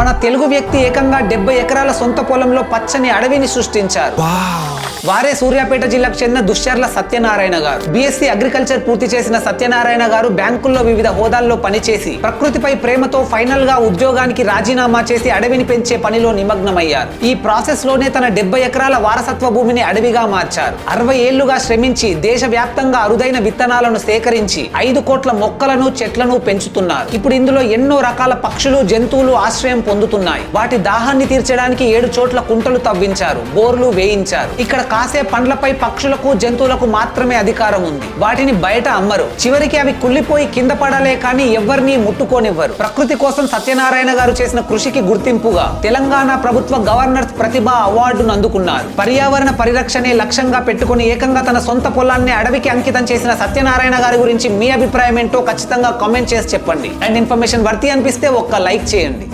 మన తెలుగు వ్యక్తి ఏకంగా డెబ్బై ఎకరాల సొంత పొలంలో పచ్చని అడవిని సృష్టించారు. వారే సూర్యాపేట జిల్లాకు చెందిన దుశ్చర్ల సత్యనారాయణ గారు. బీఎస్సీ అగ్రికల్చర్ పూర్తి చేసిన సత్యనారాయణ గారు బ్యాంకుల్లో వివిధ హోదాల్లో పనిచేసి ప్రకృతిపై ప్రేమతో ఫైనల్గా ఉద్యోగానికి రాజీనామా చేసి అడవిని పెంచే పనిలో నిమగ్నమయ్యారు. ఈ ప్రాసెస్లోనే తన డెబ్బై ఎకరాల వారసత్వ భూమిని అడవిగా మార్చారు. అరవై ఏళ్ళుగా శ్రమించి దేశవ్యాప్తంగా అరుదైన విత్తనాలను సేకరించి ఐదు కోట్ల మొక్కలను చెట్లను పెంచుతున్నారు. ఇప్పుడు ఇందులో ఎన్నో రకాల పక్షులు జంతువులు ఆశ్రయం పొందుతున్నాయి. వాటి దాహాన్ని తీర్చడానికి ఏడు చోట్ల కుంటలు తవ్వించారు బోర్లు వేయించారు. ఇక్కడ కాసే పండ్లపై పక్షులకు జంతువులకు మాత్రమే అధికారం ఉంది. వాటిని బయట అమ్మరు. చివరికి అవి కుళ్ళిపోయి కింద పడాలే కానీ ఎవరిని ముట్టుకోనివ్వరు. ప్రకృతి కోసం సత్యనారాయణ గారు చేసిన కృషికి గుర్తింపుగా తెలంగాణ ప్రభుత్వ గవర్నర్స్ ప్రతిభ అవార్డును అందుకున్నారు పర్యావరణ పరిరక్షణే లక్ష్యంగా పెట్టుకుని ఏకంగా తన సొంత పొలాన్ని అడవికి అంకితం చేసిన సత్యనారాయణ గారి గురించి మీ అభిప్రాయం ఏంటో ఖచ్చితంగా కామెంట్ చేసి చెప్పండి. అండ్ ఇన్ఫర్మేషన్ వర్తి అనిపిస్తే ఒక్క లైక్ చేయండి.